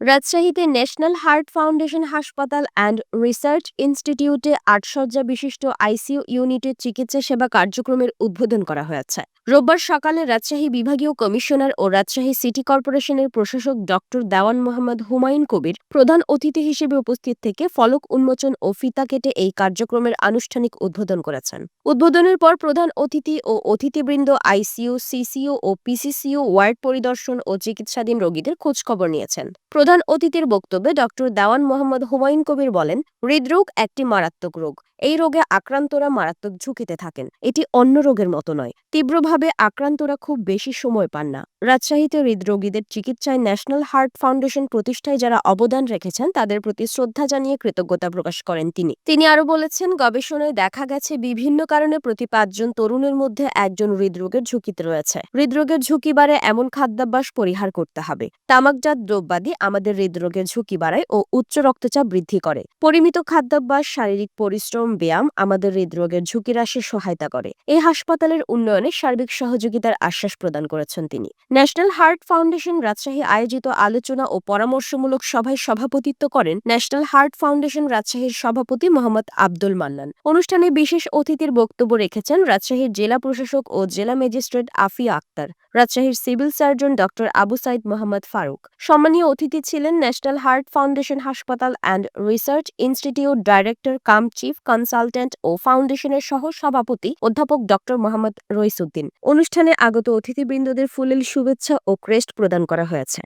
রাজশাহীতে national heart foundation হাসপাতাল and research ইনস্টিটিউটে আটসজ্জা বিশিষ্ট আইসিইউ ইউনিটের চিকিৎসা সেবা কার্যক্রমের উদ্বোধন করা হয়েছে। রোববার সকালে রাজশাহী বিভাগীয় কমিশনার ও রাজশাহী সিটি কর্পোরেশনের প্রশাসক ডক্টর দেওয়ান মোহাম্মদ হুমায়ুন কবির প্রধান অতিথি হিসেবে উপস্থিত থেকে ফলক উন্মোচন ও ফিতা কেটে এই কার্যক্রমের আনুষ্ঠানিক উদ্বোধন করেছেন। উদ্বোধনের পর প্রধান অতিথি ও অতিথিবৃন্দ আইসিইউ সিসিও ও পিসিসিও ওয়ার্ড পরিদর্শন ও চিকিৎসাধীন রোগীদের খোঁজখবর নিয়েছেন। প্রধান অতিথির বক্তব্যে ডক্টর দেওয়ান মোহাম্মদ হুমায়ুন কবির বলেন, হৃদরোগ একটি মারাত্মক রোগ। এই রোগে আক্রান্তরা মারাত্মক ঝুঁকিতে থাকেন। এটি অন্য রোগের মতো নয়। তীব্রভাবে আক্রান্তরা খুব বেশি সময় পান না। রাজশাহীতে হৃদরোগীদের চিকিৎসায় ন্যাশনাল হার্ট ফাউন্ডেশন প্রতিষ্ঠায় যারা অবদান রেখেছেন, তাদের প্রতি শ্রদ্ধা জানিয়ে কৃতজ্ঞতা প্রকাশ করেন তিনি। তিনি আরও বলেছেন, গবেষণায় দেখা গেছে বিভিন্ন কারণে প্রতি পাঁচজন তরুণের মধ্যে একজন হৃদরোগের ঝুঁকিতে রয়েছে। হৃদরোগের ঝুঁকি বাড়ে এমন খাদ্যাভ্যাস পরিহার করতে হবে। তামাকজাত দ্রব্যাদি আমাদের হৃদরোগের ঝুঁকি বাড়ায় ও উচ্চ রক্তচাপ বৃদ্ধি করে। পরিমিত খাদ্যাভ্যাস, শারীরিক পরিশ্রম, ব্যায়াম আমাদের হৃদরোগের ঝুঁকি হ্রাসে সহায়তা করে। এই হাসপাতালের উন্নয়নে সার্বিক সহযোগিতার আশ্বাস প্রদান করেছেন তিনি। ন্যাশনাল হার্ট ফাউন্ডেশন রাজশাহী আয়োজিত আলোচনা ও পরামর্শমূলক সভায় সভাপতিত্ব করেন ন্যাশনাল হার্ট ফাউন্ডেশন রাজশাহীর সভাপতি মোহাম্মদ আব্দুল মান্নান। অনুষ্ঠানে বিশেষ অতিথির বক্তব্য রেখেছেন রাজশাহীর জেলা প্রশাসক ও জেলা ম্যাজিস্ট্রেট আফিয়া আক্তার, রাজশাহীর civil surgeon doctor Abu Saeed Mohammad Faruk. সম্মানীয় অতিথি ছিলেন ন্যাশনাল হার্ট ফাউন্ডেশন হাসপাতাল and research institute director cum chief consultant ও ফাউন্ডেশনের সহ সভাপতি অধ্যাপক ডক্টর মোহাম্মদ রইসুদ্দিন। অনুষ্ঠানে আগত অতিথিবৃন্দদের ফুলেল শুভেচ্ছা ও ক্রেস্ট প্রদান করা হয়েছে।